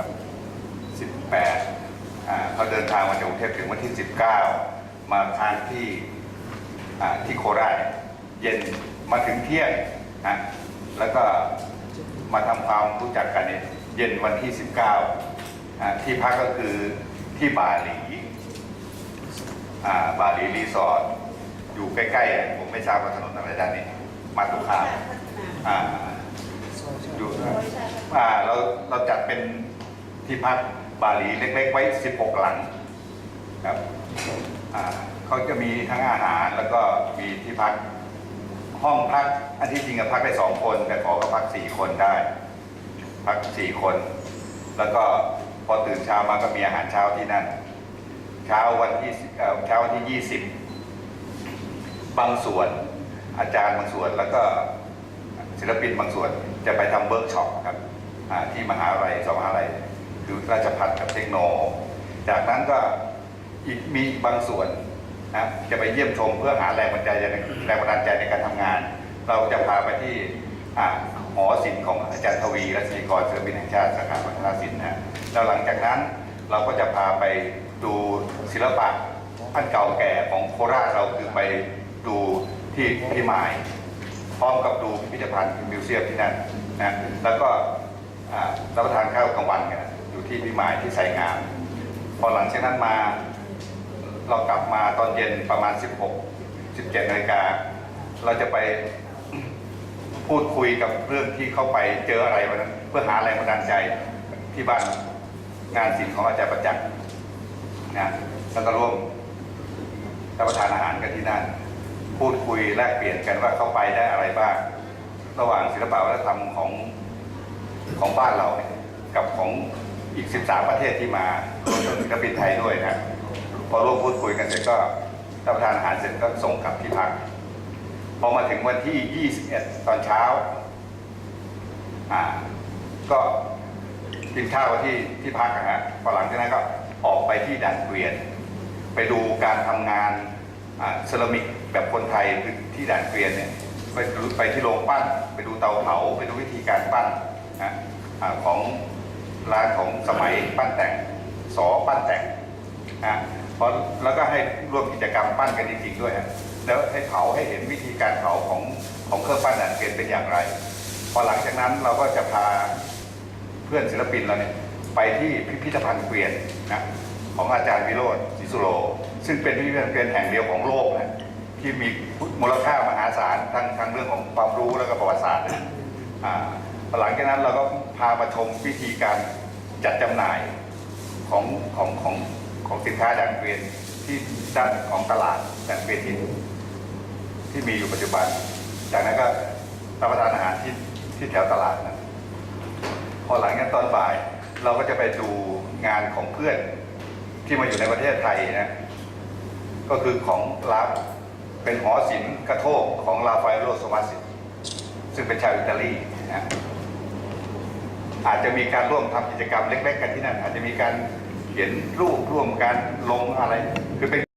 ครับ 18อ่าเขาเดินทางมาจากกรุงเทพถึงวันที่ 19 มาทานที่อ่าที่โคราชเย็นมาถึงเที่ยงนะแล้วก็มาทำความรู้จักกันเนี่ยเย็นวันที่ 19อ่าที่พักก็คือที่บาหลีอ่าบาหลีรีสอร์ทอยู่ใกล้ๆอะผมไม่ทราบว่าถนนอะไรด้านนี้ มาตุคามอ่าอยู่อ่าเราเราจัดเป็น ที่พักบาหลีเล็กๆไว้ 16 หลังครับเขาจะมีทั้งอาหารแล้วก็มีที่พักห้องพักอันที่จริงอะพักได้สองคน แต่ขอก็พักสี่คนได้ พักสี่คน แล้วก็พอตื่นเช้ามาก็มีอาหารเช้าที่นั่น เช้าวันที่เช้าวันที่20บางส่วนอาจารย์บางส่วน แล้วก็ศิลปินบางส่วนจะไปทำเวิร์กช็อปครับที่มหาวิทยาลัยสองมหาลัย คือราชพัฒกับเทคโน จากนั้นก็อีกมีบางส่วนนะจะไปเยี่ยมชมเพื่อหาแรงบันดาลใจในแรงบันดาลใจในการทำงาน เราจะพาไปที่หอศิลป์ของอาจารย์ทวีรัชนีกรศิลปินแห่งชาติสาขาวัฒนศิลป์นะแล้วหลังจากนั้นเราก็จะพาไปดูศิลปะอันเก่าแก่ของโคราชเราคือไปดูที่พิมายพร้อมกับดูพิพิธภัณฑ์มิวเซียมที่นั่นนะแล้วก็รับประทานข้าวกลางวันกัน อยู่ที่พิมายที่ไสงาม พอหลังจากนั้นมาเรากลับมาตอนเย็นประมาณ 16 17นาฬิกาเราจะไปพูดคุยกับเรื่องที่เข้าไปเจออะไรวันนั้น เพื่อหาแรงบันดาลใจที่บ้านงานศิลป์ของอาจารย์ประจักษ์นะแล้วก็ร่วมรับประทานอาหารกันที่นั่น พูดคุยแลกเปลี่ยนกันว่าเข้าไปได้อะไรบ้าง ระหว่างศิลปะวัฒนธรรมของของบ้านเราเนี่ยกับของ อีก 13 ประเทศที่มารวมถึงศิลปินไทยด้วยนะพอร่วมพูดคุยกันเสร็จก็รับประทานอาหารเสร็จก็ส่งกลับที่พักพอมาถึงวันที่ 21 ตอนเช้าอ่าก็กินข้าวที่ที่พักนะฮะพอหลังจากนั้นก็ออกไปที่ด่านเกวียน ไปดูการทำงานเซรามิกแบบคนไทยที่ด่านเกวียนเนี่ยไปดูไปที่โรงปั้น ไปดูเตาเผา ไปดูวิธีการปั้นนะของ ร้านของสมัยปั้นแต่งสอปั้นแต่งนะพอแล้วก็ให้ร่วมกิจกรรมปั้นกันจริงๆด้วยฮะแล้วให้เผาให้เห็นวิธีการเผาของของเครื่องปั้นด่านเกวียนเป็นอย่างไร พอหลังจากนั้นเราก็จะพาเพื่อนศิลปินเราเนี่ยไปที่พิพิธภัณฑ์เกวียนนะของอาจารย์วิโรธศรีสุโร ซึ่งเป็นพิพิธภัณฑ์เกวียนแห่งเดียวของโลกนะที่มีมูลค่ามหาศาลทั้งทั้งเรื่องของความรู้แล้วก็ประวัติศาสตร์นะอ่า หลังจากนั้นเราก็พามาชมวิธีการจัดจำหน่ายของของของของสินค้าด่านเกวียนที่ด้านของตลาดด่านเกวียนที่ที่มีอยู่ปัจจุบัน จากนั้นก็รับประทานอาหารที่ที่แถวตลาดนะพอหลังจากตอนบ่าย เราก็จะไปดูงานของเพื่อนที่มาอยู่ในประเทศไทยนะก็คือของลาเป็นหอศิลป์กระโทกของลาฟาโลโซมาสิซึ่งเป็นชาวอิตาลีนะ อาจจะมีการร่วมทำกิจกรรมเล็ก ๆ กันที่นั่น อาจจะมีการเขียนรูปร่วมกันลงอะไรคือเป็น